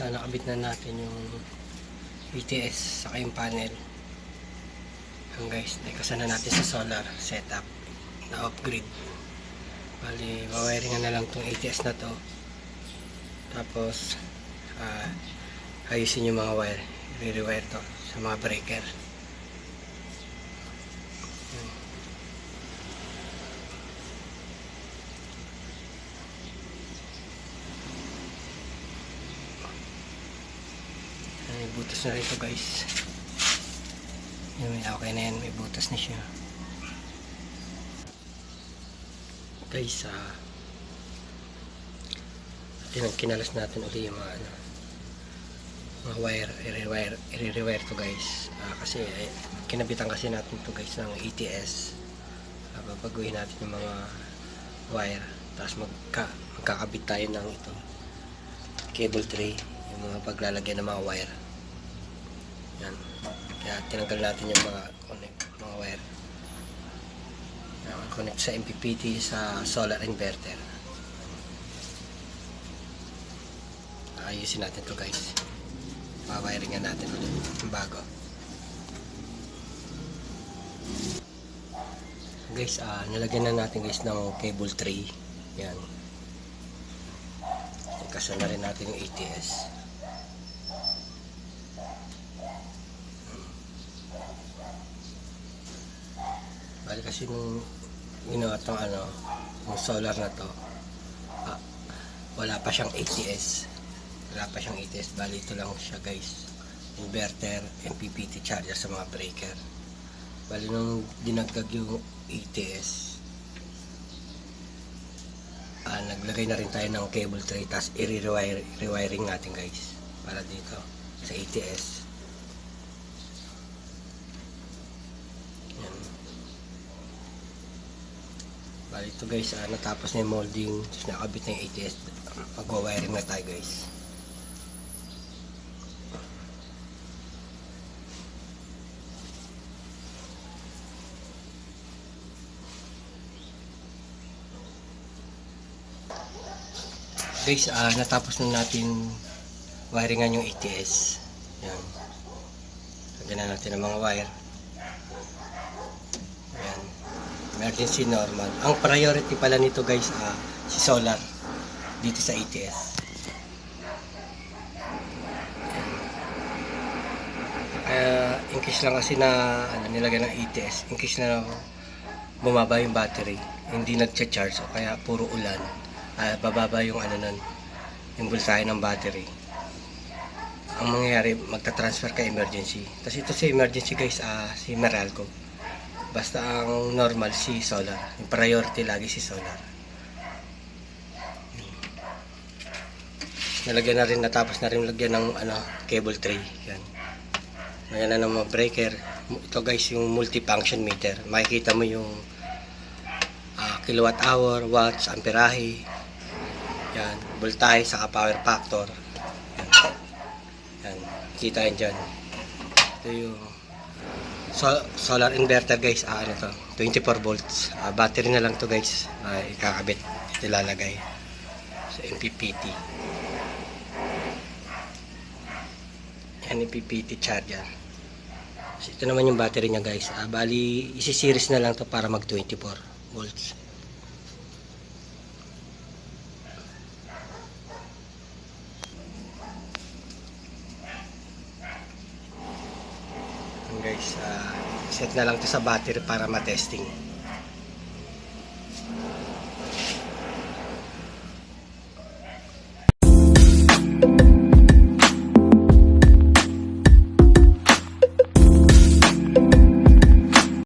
ah, nakabit na natin yung ETS saka yung panel. Ang guys, naikasa na natin sa solar setup na off-grid. Bali, wawiringan na lang tong ATS na to. Tapos, ah, ayusin yung mga wire. I-rewire to sa mga breaker. May butas na rin ito guys. May okay na yan. May butas na siya. Guys, ah, Tingnan, kinalas natin ulit yung mga ano, mga wire, i-rewire, i-rewire to guys. Ah, kasi eh, kinabitan kasi natin to guys ng ETS. Ah, babaguhin natin yung mga wire. Tapos magka, magkakabit tayo ng ito cable tray, yung mga paglalagyan ng mga wire. Yan. Kaya tinanggal natin yung mga connect, mga wire. Yan, connect sa MPPT sa solar inverter. ayusin natin to guys pawiringan natin ulit yung bago guys ah nilagyan na natin guys ng cable tray yan kasya na rin natin yung ATS bali kasi nung ginawa tong ano yung solar na to. Ah, wala pa siyang ATS wala pa siyang ATS bali ito lang siya guys. Inverter MPPT charger sa mga breaker. Bali nung dinagdag yung ATS ah, naglagay na rin tayo ng cable tray tapos i-rewire rewiring natin guys para dito sa ATS yan bali ito guys ah, natapos na yung molding. Tapos nakabit na yung ATS mag-wiring na tayo guys. Guys ah natapos na natin wiringan yung ATS yan. Lagyan na natin ang mga wire emergency normal ang priority pala nito guys ah si solar dito sa ATS kaya in case lang kasi na ano, nilagyan ng ATS in case na bumaba yung battery hindi nagcha-charge o kaya puro ulan ah, bababa yung ano nun, yung bulsahe ng battery. Ang mangyayari, magta-transfer ka emergency. Tapos ito si emergency guys, ah, si Meralco. Basta ang normal si solar. Yung priority lagi si solar. Nalagyan na rin, natapos na rin lagyan ng ano, cable tray. Yan. Lagyan na ng breaker. Ito guys, yung multifunction meter. Makikita mo yung ah, kilowatt hour, watts, amperahe, yan, voltahe saka power factor. Yan. Yan, kita yan dyan. Ito yung sol- solar inverter guys, ah, ano to, 24 volts. Ah, battery na lang to guys, ah, ikakabit, ilalagay sa MPPT. Yan, MPPT charger. So, ito naman yung battery niya guys. Ah, bali, isi-series na lang to para mag 24 volts. Yan, guys, ah, set na lang to sa battery para ma-testing.